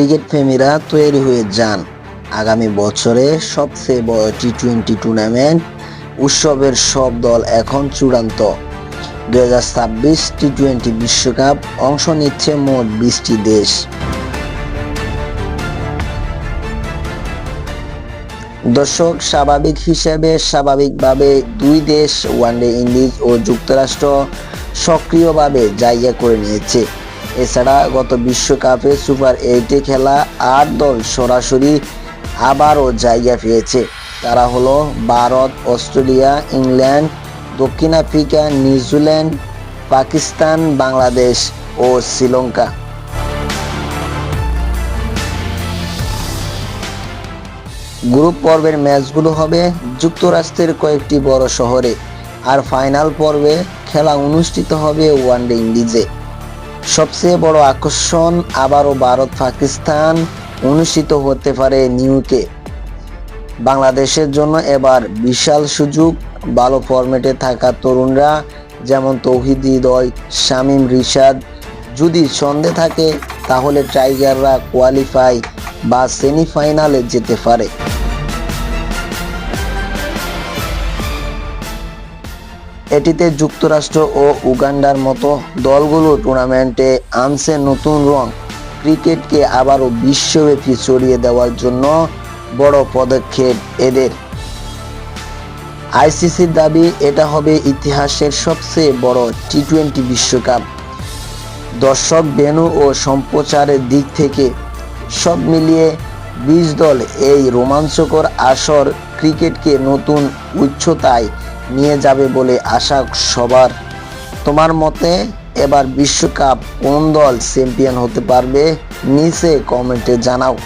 Cricket প্রেমীরা তৈরি হয়ে যান। আগামী বছরে সবচেয়ে বড় টি টোয়েন্টি টুর্নামেন্ট উৎসবের সব দল এখন চূড়ান্ত। দুই হাজার ছাব্বিশ টি টোয়েন্টি বিশ্বকাপ অংশ নিচ্ছে মোট বিশটি দেশ। দর্শক, স্বাভাবিক হিসেবে স্বাভাবিকভাবে দুই দেশ, ওয়ানডে ইন্ডিজ ও যুক্তরাষ্ট্র সক্রিয়ভাবে জায়গা করে নিয়েছে। এছাড়া গত বিশ্বকাপে সুপার এইটে খেলা আট দল সরাসরি আবারও জায়গা পেয়েছে। তারা হলো ভারত, অস্ট্রেলিয়া, ইংল্যান্ড, দক্ষিণ Africa, New Zealand, Pakistan, Bangladesh ও শ্রীলঙ্কা। গ্রুপ পর্বের ম্যাচগুলো হবে যুক্তরাষ্ট্রের কয়েকটি বড় শহরে। আর ফাইনাল পর্বে খেলা অনুষ্ঠিত হবে ওয়ানডে ইন্ডিজে। সবচেয়ে বড় আকর্ষণ আবারও ভারত পাকিস্তান অনুষ্ঠিত হতে পারে নিউকে। বাংলাদেশের জন্য এবার বিশাল সুযোগ, ভালো ফরম্যাটে থাকা তরুণরা, যেমন তৌহিদ হৃদয়, শামীম রিশাদ, যদি সন্দেহ থাকে, তাহলে টাইগাররা কোয়ালিফাই বা সেমিফাইনালে যেতে পারে। এটিতে যুক্তরাষ্ট্র ও উগান্ডার মতো দলগুলো টুর্নামেন্টে আনছে নতুন রং। ক্রিকেটকে আবারও বিশ্বব্যাপী ছড়িয়ে দেওয়ার জন্য বড় পদক্ষেপ এদের। আইসিসির দাবি, এটা হবে ইতিহাসের সবচেয়ে বড় টি টোয়েন্টি বিশ্বকাপ। দর্শক ভেন্যু ও সম্প্রচারের দিক থেকে সব মিলিয়ে বিশ দল এই রোমাঞ্চকর আসর ক্রিকেটকে নতুন উচ্চতায় নিয়ে যাবে বলে আশা সবার। তোমার মতে এবার বিশ্বকাপ কোন দল চ্যাম্পিয়ন হতে পারবে? নিচে কমেন্টে জানাও।